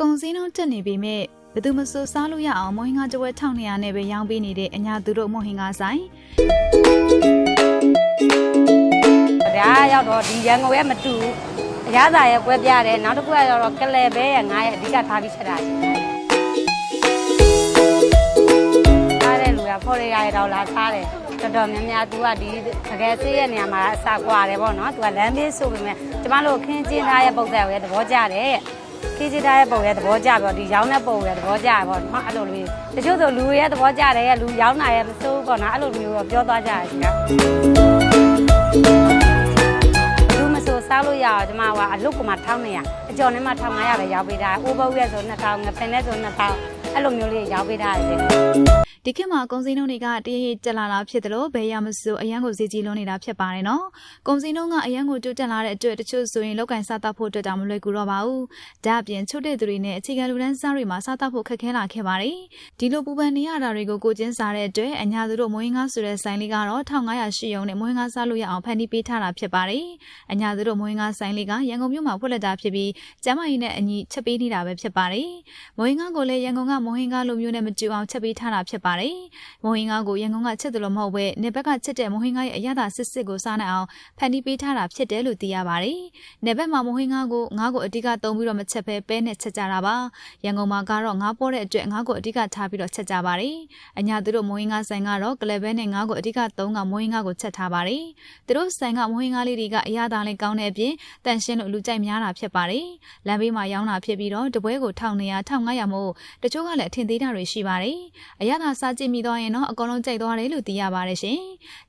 ကုံစင်းတော့တက်နေပြီမဲ့ဘယ်သူမဆိုစားလို့ရအောင်မွဟင်္ဂါကြွယ်1200နဲ့ပဲရောင်းပေးနေတဲ့အညာသူတို့မွဟင်္ဂါဆိုင်ဒါရောက်တော့ဒီရန်ကုန်ရဲ့မတူဘူးအရသာရဲ့ပွဲပြတယ်နောက်တစ်ခုကကျတော့ကလဲဘဲရဲ့ငါးရဲ့အဓိကထားပြီးချက်တာရှိတယ်ထားတဲ့လူကဖော်ရရရတော့လာထားတယ်တော်တော်များများ तू ကဒီတကယ်ဆေးရဲ့နေရာမှာအစာကွာတယ်ပေါ့နော် तू ကလမ်းဘေးဆိုပေမဲ့ကျမတို့ခင်းကျင်းထားရဲ့ပုံစံကိုလည်းသဘောကျတယ် ခင်းကျင်းထားရဲ့ပုံရဲ့သဘောကျပြီးတော့ဒီရောင်းတဲ့ပုံရဲ့သဘောကျတယ်ပေါ့နော်အဲ့လိုလေးတချို့ဆိုလူရဲ့သဘောကျတယ်လူရောင်းတာရဲ့မစိုးဘူးပေါ့နော်အဲ့လိုမျိုးတော့ပြောသွားကြတယ်ရှင်ကဘူးမဆိုစားလို့ရအောင်ကျမကအလုတ်ကမှ1200အကျော်နဲ့မှ1500ပဲရောက်ပေးတာအိုးဘုတ်ရဲ့ဆို2000ငပင်နဲ့ဆို2000အဲ့လိုမျိုးလေးရောက်ပေးတာလေ ဒီခေတ်မှာကုံစင်းတို့တွေကတရရတက်လာတာဖြစ်တယ်လို့ဘယ်ရမစိုးအရန်ကိုဈေးကြီးလွန်းနေတာဖြစ်ပါတယ်နော်ကုံစင်းတို့ကအရန်ကိုတိုးတက်လာတဲ့အတွက်တချို့ဆိုရင်လောက်ကင်စားတတ်ဖို့အတွက်တောင်မလွယ်ကူတော့ပါဘူးဒါအပြင်ချုပ်တဲ့သူတွေနဲ့အခြေခံလူတန်းစားတွေမှာစားတတ်ဖို့ခက်ခဲလာခဲ့ပါတယ်ဒီလိုပူပန်နေရတာတွေကိုကိုကျင်းစားတဲ့အတွက်အညာသူတို့မွေးငါဆိုတဲ့ဆိုင်လေးကတော့1500ရှိုံနဲ့မွေးငါစားလို့ရအောင်ဖန်တီးပေးထားတာဖြစ်ပါတယ်အညာသူတို့မွေးငါဆိုင်လေးကရန်ကုန်မြို့မှာဖွင့်လှစ်တာဖြစ်ပြီးကျမ်းမာရေးနဲ့အညီချက်ပေးနေတာပဲဖြစ်ပါတယ်မွေးငါကိုလည်းရန်ကုန်ကမွေးငါလိုမျိုးနဲ့မတူအောင်ချက်ပေးထားတာဖြစ်ပါတယ်မွေးငါကိုရန်ကုန်ကချက်တယ်လို့မဟုတ်ဘဲနေဘက်ကချက်တဲ့မွေးငါရဲ့အရသာစစ်စစ်ကိုစားနိုင်အောင်ဖန်တီးပေးထားတာဖြစ်တယ်လို့သိရပါတယ်နေဘက်မှာမွေးငါကိုငါကိုအဓိကသုံးပြီးတော့မချက်ပဲပဲနဲ့ချက်ကြတာပါရန်ကုန်မှာကတော့ငါပေါ်တဲ့အတွက်ငါကိုအဓိကထားပြီးတော့ချက်ကြပါတယ်အညာသူတို့မွေးငါဆိုင်ကတော့ကလဘဲနဲ့ငါကိုအဓိကသုံးကမွေးငါကိုချက်ထားပါတယ်သူတို့ဆိုင်ကမွေးငါလေးတွေကအရသာလေးကောင်းတဲ့အပြင်တန်ရှင်းလို့လူကြိုက်များတာဖြစ်ပါတယ်လမ်းဘေးမှာရောင်းတာဖြစ်ပြီးတော့တပွဲကို1900 1500မို့တချို့ကလည်းအထင်သေးတာတွေရှိပါတယ်အရသာစားကြည့်မိတော့ရင်တော့အကုန်လုံးကြိုက်သွားတယ်လို့သိရပါတယ်ရှင်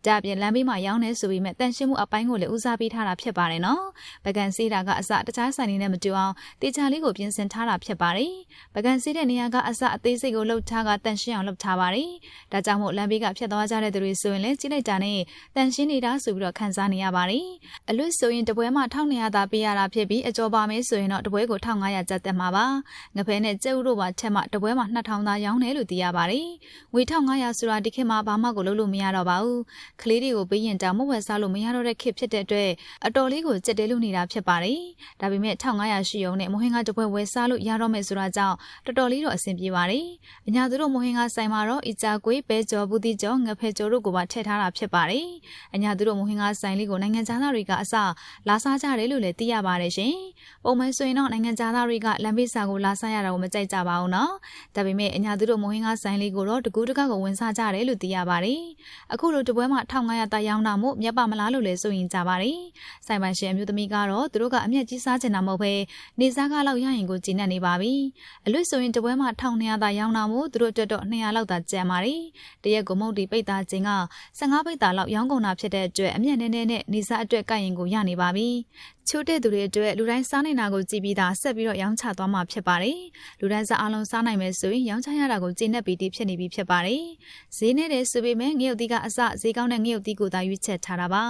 ဒါအပြင်လမ်းဘေးမှာရောင်းနေဆိုပြီးမဲ့တန်ရှင်းမှုအပိုင်းကိုလည်းဦးစားပေးထားတာဖြစ်ပါတယ်နော်ပကံစေးတာကအစတခြားဆိုင်တွေနဲ့မတူအောင်တေချာလေးကိုပြင်ဆင်ထားတာဖြစ်ပါတယ်ပကံစေးတဲ့နေရာကအစအသေးစိတ်ကိုလှုပ်ထားကတန်ရှင်းအောင်လှုပ်ထားပါတယ်ဒါကြောင့်မို့လမ်းဘေးကဖြတ်သွားကြတဲ့သူတွေဆိုရင်လည်းကြီးလိုက်တာနဲ့တန်ရှင်းနေတာဆိုပြီးတော့ခံစားနေရပါတယ်အလွတ်ဆိုရင်တပွဲမှာ1200သာပေးရတာဖြစ်ပြီးအကျော်ပါမယ်ဆိုရင်တော့တပွဲကို1500ကျပ်တက်မှာပါငဖဲနဲ့ကျဲဥတို့ပါထက်မှတပွဲမှာ2000သာရောင်းတယ်လို့သိရပါတယ်ငွေ1500ဆိုတာဒီခေတ်မှာဘာမှကိုလုပ်လို့မရတော့ပါဘူးကလေးတွေကိုပေးရင်တောင်မဝယ်စားလို့မရတော့တဲ့ခေတ်ဖြစ်တဲ့အတွက်အတော်လေးကိုကြက်တဲလို့နေတာဖြစ်ပါတယ်ဒါပေမဲ့1500ရှိုံနဲ့မဟင်ကတပွဲဝယ်စားလို့ရတော့မယ်ဆိုတာကြောင့်တော်တော်လေးတော့အဆင်ပြေပါတယ်အညာသူတို့မဟင်ကဆိုင်မှာတော့အီချာကွေးပဲကြော်ဘူးတိကြော်ငဖဲကြော်တို့ကိုပါထည့်ထားတာဖြစ်ပါတယ်အညာသူတို့မဟင်ကဆိုင်လေးကိုနိုင်ငံသားတွေကအစလာစားကြတယ်လို့လည်းသိရပါတယ်ရှင်ပုံမှန်ဆိုရင်တော့နိုင်ငံသားတွေကလမ်းဘေးစာကိုလာစားရတာကိုမကြိုက်ကြပါဘူးနော်ဒါပေမဲ့အညာသူတို့မဟင်ကဆိုင်လေးကိုတော့တကူးတကကိုဝင်စားကြတယ်လို့သိရပါတယ်အခုလိုတပွဲမှာ1500တာရောင်းတာမို့မြတ်ပါမလားလို့လည်းဆိုရင်ကြပါတယ်ဆိုင်ပိုင်ရှင်အမျိုးသမီးကတော့သူတို့ကအမျက်ကြီးစားချင်တာမဟုတ်ဘဲနေစားကားလောက်ရရင်ကိုကျင်းနေနေပါပြီအလွတ်ဆိုရင်တပွဲမှာ1200တာရောင်းတာမို့သူတို့အတွက်တော့200လောက်သာကျန်ပါတယ်တရက်ကိုမုတ်တီပိတ်တာချင်းက15ပိတ်တာလောက်ရောင်းကုန်တာဖြစ်တဲ့အတွက်အမျက်နည်းနည်းနဲ့နေစားအတွက်ကရင်ကိုရနေပါပြီချိုးတဲ့သူတွေအတွက်လူတိုင်းစားနိုင်တာကိုကြည့်ပြီးသားဆက်ပြီးတော့ရောင်းချသွားမှာဖြစ်ပါတယ်လူတိုင်းစားအလုံးစားနိုင်မယ်ဆိုရင်ရောင်းချရတာကိုကျင့်နေပြီးဖြစ်နေပြီဖြစ်ပါတယ်ဈေးနဲ့တဲ့ဆိုပေမဲ့ငရုတ်သီးကအစဈေးကောင်းတဲ့ငရုတ်သီးကိုသာရွေးချက်ထားတာပါ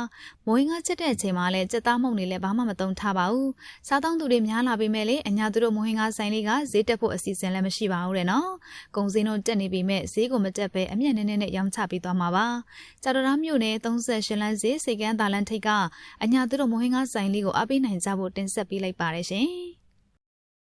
မွေးငါချက်တဲ့အချိန်မှာလည်းစက်သားမှုန့်တွေလည်းဘာမှမသုံးထားပါဘူးစားတောင်းသူတွေများလာပေမဲ့လေအညာသူတို့မွေးငါဆိုင်လေးကဈေးတက်ဖို့အစီအစဉ်လည်းမရှိပါဘူးတဲ့နော်ကုံစင်းတို့တက်နေပြီမဲ့ဈေးကိုမတက်ပဲအမျက်နည်းနည်းနဲ့ရောင်းချပြီးသွားမှာပါကြာတော်သားမြို့နယ်38လမ်းဈေးစိတ်ကန်းတာလန်ထိတ်ကအညာသူတို့မွေးငါဆိုင်လေးကိုအားပေးနိုင်ကြဖို့တင်ဆက်ပေးလိုက်ပါတယ်ရှင်